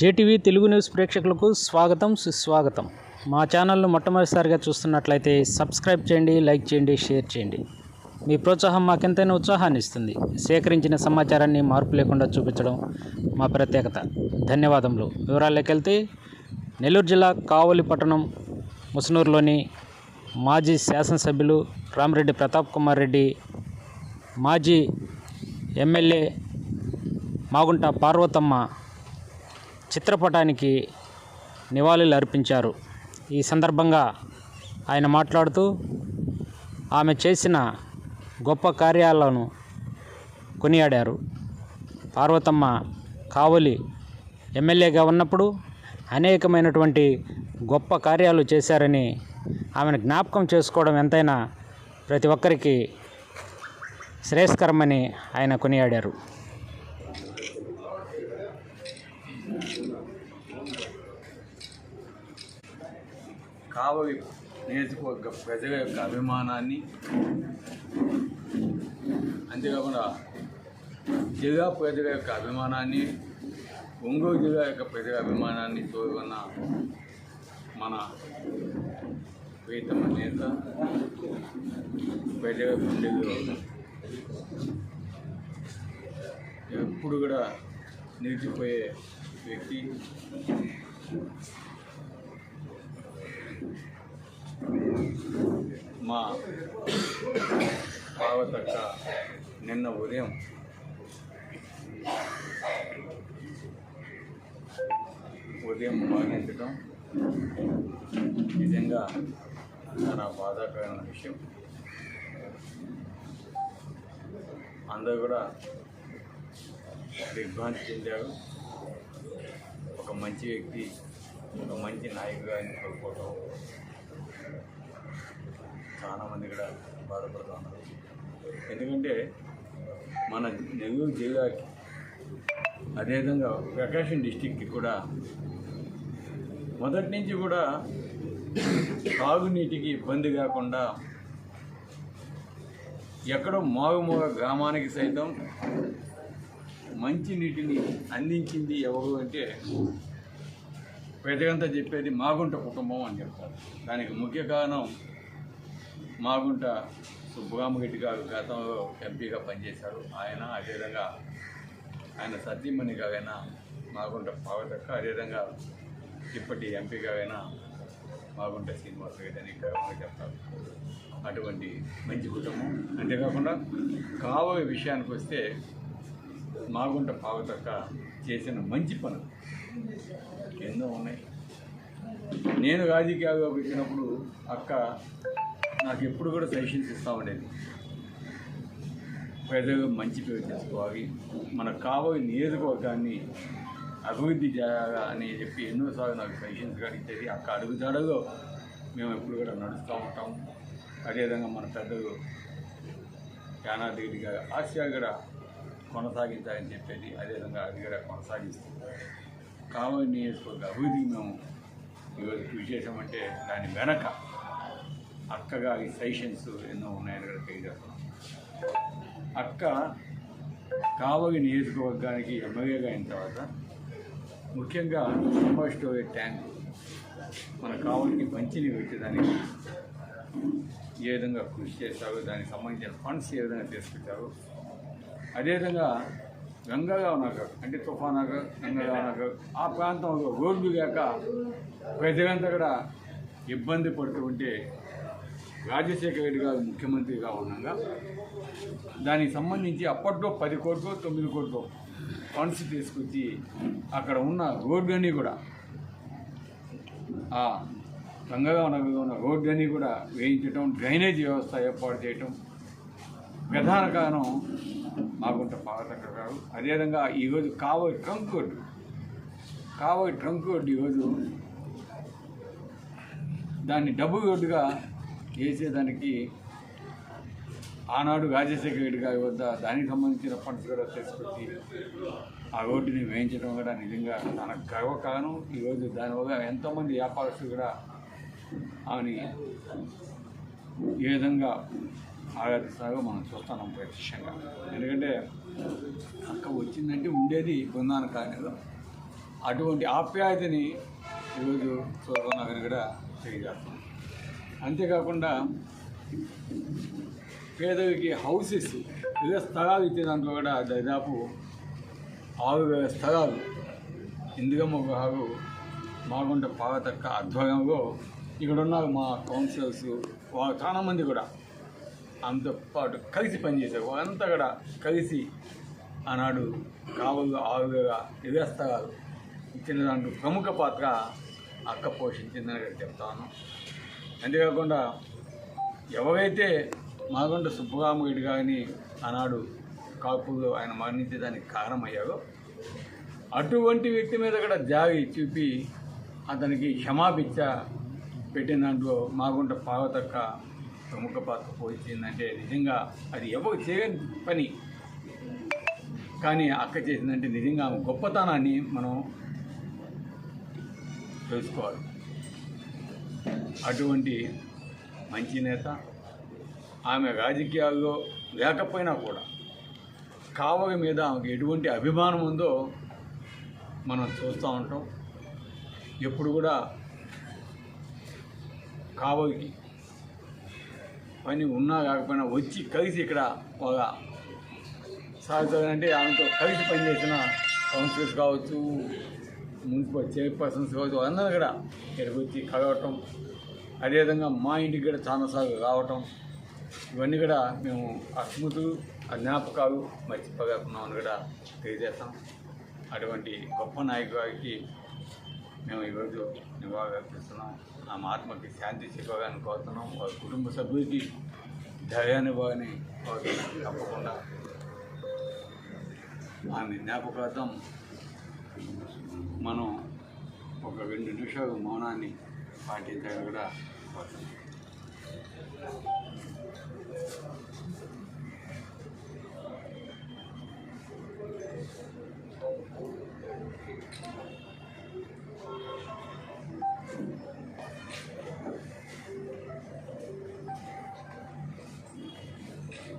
JTV Telugu news ప్రేక్షకులకు స్వాగతం సుస్వాగతం. మా ఛానల్ను మొట్టమొదటిసారిగా చూస్తున్నట్లయితే సబ్స్క్రైబ్ చేయండి లైక్ చేయండి షేర్ చేయండి. మీ ప్రోత్సాహం మాకెంతైనా ఉత్సాహాన్ని ఇస్తుంది. సేకరించిన సమాచారాన్ని మార్పు లేకుండా చూపించడం మా ప్రత్యేకత. ధన్యవాదములు. వివరాల్లోకి వెళ్తే నెల్లూరు జిల్లా కావలి పట్టణం ముసునూరులోని మాజీ శాసనసభ్యులు రామిరెడ్డి ప్రతాప్ కుమార్ రెడ్డి మాజీ ఎమ్మెల్యే మాగుంట పార్వతమ్మ చిత్రపటానికి నివాళులు అర్పించారు. ఈ సందర్భంగా ఆయన మాట్లాడుతూ ఆమె చేసిన గొప్ప కార్యాలను కొనియాడారు. పార్వతమ్మ కావలి ఎమ్మెల్యేగా ఉన్నప్పుడు అనేకమైనటువంటి గొప్ప కార్యాలు చేశారని ఆమెను జ్ఞాపకం చేసుకోవడం ఎంతైనా ప్రతి ఒక్కరికి శ్రేయస్కరమని ఆయన కొనియాడారు. కావలి నియోజకవర్గ ప్రజల యొక్క అభిమానాన్ని అంతేకాకుండా జిల్లా ప్రజల యొక్క అభిమానాన్ని ఒంగోలు జిల్లా యొక్క ప్రజల అభిమానాన్ని తోడుకున్న మన ప్రీతమ నేత ప్రజల గుండెల్లో ఎప్పుడు కూడా నిలిచిపోయే వ్యక్తి మా పావతక్క నిన్న ఉదయం ఉదయం మరణించడం నిజంగా చాలా బాధాకరమైన విషయం. అందరూ కూడా దిగ్భ్రాంతి చెందారు. ఒక మంచి వ్యక్తి ఒక మంచి నాయకుడు అని కోరుకోవటం చాలా మంది కూడా బాధపడుతూ ఉన్నారు. ఎందుకంటే మన నెల్లూరు జిల్లాకి అదేవిధంగా ప్రకాశం డిస్టిక్కి కూడా మొదటి నుంచి కూడా తాగునీటికి ఇబ్బంది కాకుండా ఎక్కడో మాగుమూగ గ్రామానికి సైతం మంచి నీటిని అందించింది ఎవరు అంటే ప్రజలంతా చెప్పేది మాగుంట కుటుంబం అని చెప్తారు. దానికి ముఖ్య కారణం మాగుంట సుబ్బరామరెడ్డి గారు గతంలో ఎంపీగా పనిచేశారు. ఆయన అదేవిధంగా ఆయన సతీమణి గారైన మాగుంట పావతక్క అదేవిధంగా ఇప్పటి ఎంపీ గారైన మాగుంట శ్రీనివాస రెడ్డి అని గర్వంగా చెప్తారు. అటువంటి మంచి కుటుంబం. అంతేకాకుండా కావలి విషయానికి వస్తే మాగుంట పావతక్క చేసిన మంచి పనులు ఎన్నో ఉన్నాయి. నేను రాజకీయాల్లోకి వచ్చినప్పుడు అక్క నాకు ఎప్పుడు కూడా సజెషన్స్ ఇస్తూ ఉండేది. ప్రజలు మంచి పేరు చేసుకోవాలి మన కావలి నియోజకవర్గాన్ని అభివృద్ధి చేయాలా అని చెప్పి ఎన్నోసార్లు నాకు సజెషన్స్ కూడా ఇచ్చేది. అక్క అడుగుజాడలో మేము ఎప్పుడు కూడా నడుస్తూ ఉంటాం. అదేవిధంగా మన పెద్దలు యానాద్రి గారి ఆశయాలు కూడా కొనసాగించాలని చెప్పేది. అదేవిధంగా అది కూడా కొనసాగిస్తుంది కావలి నియోజకవర్గ అభివృద్ధికి మేము ఈరోజు కృషి చేసామంటే దాని వెనక అక్కగా ఈ ఎన్నో ఉన్నాయని అక్కడ తెలియజేస్తాం అక్క కావగి నియోజకవర్గానికి ఎమ్మెల్యేగా అయిన తర్వాత ముఖ్యంగా సూపర్ స్టోరేజ్ ట్యాంక్ మన కావలికి మంచినీరు వచ్చేదానికి ఏ విధంగా కృషి చేశారు దానికి సంబంధించిన ఫండ్స్ ఏ విధంగా తీసుకొచ్చారు అదేవిధంగా గంగారావు నగర్ అంటే తుఫాన్ నగర్ గంగారావు నగర్ ఆ ప్రాంతంలో రోడ్లు లేక ప్రజలంతా కూడా ఇబ్బంది పడుతూ ఉంటే రాజశేఖర రెడ్డి గారు ముఖ్యమంత్రిగా ఉండగా దానికి సంబంధించి అప్పట్లో పది కోట్లు తొమ్మిది కోట్లు ఫండ్స్ తీసుకొచ్చి అక్కడ ఉన్న రోడ్లన్నీ కూడా గంగగా నగర్లో ఉన్న రోడ్లన్నీ కూడా వేయించడం డ్రైనేజ్ వ్యవస్థ ఏర్పాటు చేయటం ప్రధాన కారణం మాగుంట పావతక్క గారు. అదేవిధంగా ఈరోజు కావలి ట్రంక్ రోడ్డు కావోయి ట్రంక్ రోడ్డు ఈరోజు దాన్ని డబుల్ రోడ్డుగా చేసేదానికి ఆనాడు రాజశేఖర రెడ్డి గారి వద్ద దానికి సంబంధించిన ఫండ్స్ కూడా తెచ్చిపెట్టి ఆ రోడ్డుని వేయించడం కూడా నిజంగా తన గర్వకారణం. ఈరోజు దానివల్ల ఎంతోమంది వ్యాపారస్తులు కూడా ఆమెని ఏ విధంగా ఆరాధిస్తారో మనం చూస్తున్నాం ప్రత్యక్షంగా. ఎందుకంటే అక్క వచ్చిందంటే ఉండేది బృందాన కానీ అటువంటి ఆప్యాయతని ఈరోజు చూడకుండా కూడా తెలియజేస్తాం అంతేకాకుండా పేదవికి హౌసెస్ ఇదే స్థలాలు ఇచ్చే దాంట్లో కూడా దాదాపు ఆరు వేల స్థలాలు ఇందిగమ్మ గారు మాగుంట పావతక్క ఆధ్వర్యంలో ఇక్కడ ఉన్నారు మా కౌన్సిలర్స్. వాళ్ళు చాలామంది కూడా అంత పాటు కలిసి పనిచేశారు. వాళ్ళంతా కూడా కలిసి ఆనాడు కావలు ఆరు వేల ఇదే స్థలాలు ఇచ్చిన దాంట్లో ప్రముఖ పాత్ర అక్క పోషించిందని చెప్తాను. అంతేకాకుండా ఎవరైతే మాగుంట సుబ్బరామరెడ్డి గారిని ఆనాడు కాపుల్లో ఆయన మరణించడానికి కారణమయ్యారో అటువంటి వ్యక్తి మీద కూడా జాగి చూపి అతనికి క్షమాపిచ్చ పెట్టిన దాంట్లో మాగుంట పార్వతక్క ప్రముఖ పాత్ర పోయిందంటే నిజంగా అది ఎవరు చేయని పని. కానీ అక్క చేసిందంటే నిజంగా గొప్పతనాన్ని మనం తెలుసుకోవాలి. అటువంటి మంచి నేత ఆమె రాజకీయాల్లో లేకపోయినా కూడా కావలి మీద ఆమెకు ఎటువంటి అభిమానం ఉందో మనం చూస్తూ ఉంటాం. ఎప్పుడు కూడా కావలికి పని ఉన్నా కాకపోయినా వచ్చి కలిసి ఇక్కడ ఒక సాగుతారంటే ఆమెతో కలిసి పనిచేసిన కౌన్సిలర్స్ కావచ్చు మున్సిపల్ చైర్పర్సన్స్ కావచ్చు అందరూ కూడా ఇక్కడికి వచ్చి కలవటం అదేవిధంగా మా ఇంటికి కూడా చాలాసార్లు రావటం ఇవన్నీ కూడా మేము ఆ స్మృతులు ఆ జ్ఞాపకాలు మర్చిపోగలుగుతున్నామని కూడా తెలియజేస్తాం. అటువంటి గొప్ప నాయకుడికి మేము ఈరోజు నివాళులర్పిస్తున్నాం ఆమె ఆత్మకి శాంతి చెప్పగానే కోరుతున్నాం. వారి కుటుంబ సభ్యులకి ధైర్యాన్ని ఇవ్వాలని కోరుతున్నాం. తప్పకుండా. ఆమె జ్ఞాపకార్థం మనం ఒక రెండు నిమిషాలు మౌనాన్ని పాటించాలి కూడా Thank.